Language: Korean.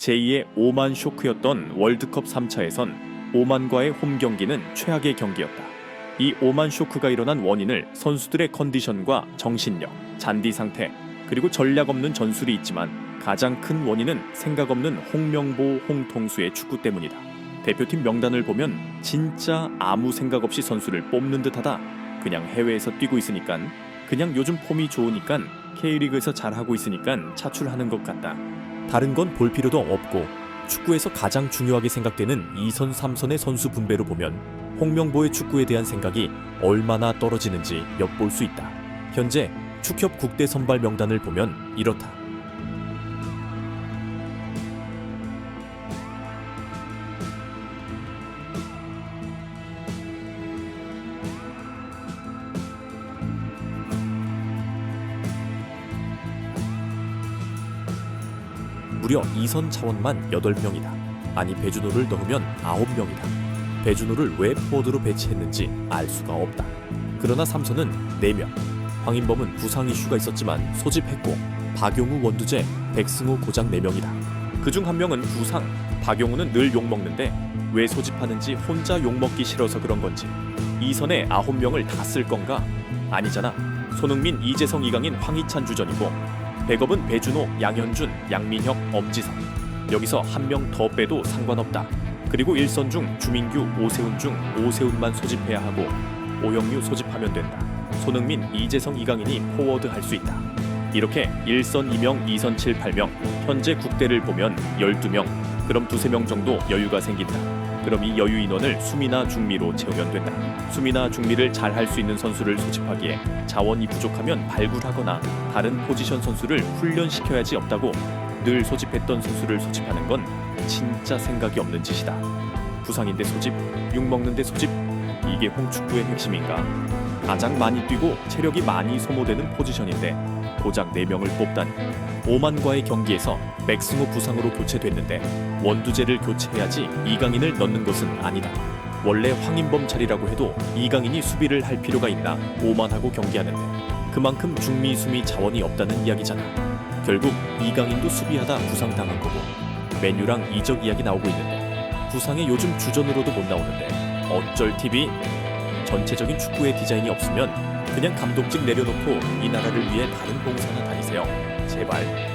제2의 오만 쇼크였던 월드컵 3차에선 오만과의 홈 경기는 최악의 경기였다. 이 오만 쇼크가 일어난 원인을 선수들의 컨디션과 정신력, 잔디 상태, 그리고 전략 없는 전술이 있지만 가장 큰 원인은 생각 없는 홍명보, 홍통수의 축구 때문이다. 대표팀 명단을 보면 진짜 아무 생각 없이 선수를 뽑는 듯하다. 그냥 해외에서 뛰고 있으니까 그냥 요즘 폼이 좋으니까 K리그에서 잘하고 있으니까 차출하는 것 같다. 다른 건 볼 필요도 없고 축구에서 가장 중요하게 생각되는 2선, 3선의 선수 분배로 보면 홍명보의 축구에 대한 생각이 얼마나 떨어지는지 엿볼 수 있다. 현재 축협 국대 선발 명단을 보면 이렇다. 무려 2선 차원만 8명이다. 아니 배준호를 넣으면 9명이다. 배준호를 왜 포워드로 배치했는지 알 수가 없다. 그러나 3선은 4명. 황인범은 부상 이슈가 있었지만 소집했고 박용우 원두재, 백승호 고장 4명이다. 그중 한 명은 부상. 박용우는 늘 욕먹는데 왜 소집하는지 혼자 욕먹기 싫어서 그런 건지. 2선에 9명을 다 쓸 건가? 아니잖아. 손흥민, 이재성, 이강인, 황희찬 주전이고 백업은 배준호, 양현준, 양민혁, 엄지성. 여기서 한 명 더 빼도 상관없다. 그리고 일선 중 주민규, 오세훈 중 오세훈만 소집해야 하고 오영유 소집하면 된다. 손흥민, 이재성, 이강인이 포워드 할 수 있다. 이렇게 1선 2명, 2선 7, 8명, 현재 국대를 보면 12명, 그럼 두세 명 정도 여유가 생긴다. 그럼 이 여유 인원을 수미나 중미로 채우면 된다. 수미나 중미를 잘 할 수 있는 선수를 소집하기에 자원이 부족하면 발굴하거나 다른 포지션 선수를 훈련시켜야지 없다고 늘 소집했던 선수를 소집하는 건 진짜 생각이 없는 짓이다. 부상인데 소집, 욕 먹는데 소집, 이게 홍축구의 핵심인가? 가장 많이 뛰고 체력이 많이 소모되는 포지션인데 고작 4명을 뽑다니. 오만과의 경기에서 맥승호 부상으로 교체됐는데 원두재를 교체해야지 이강인을 넣는 것은 아니다. 원래 황인범 차리라고 해도 이강인이 수비를 할 필요가 있나 오만하고 경기하는데 그만큼 중미 수미 자원이 없다는 이야기잖아. 결국 이강인도 수비하다 부상당한 거고 메뉴랑 이적 이야기 나오고 있는데 부상에 요즘 주전으로도 못 나오는데 어쩔 TV 전체적인 축구의 디자인이 없으면 그냥 감독직 내려놓고 이 나라를 위해 다른 봉사나 다니세요. 제발.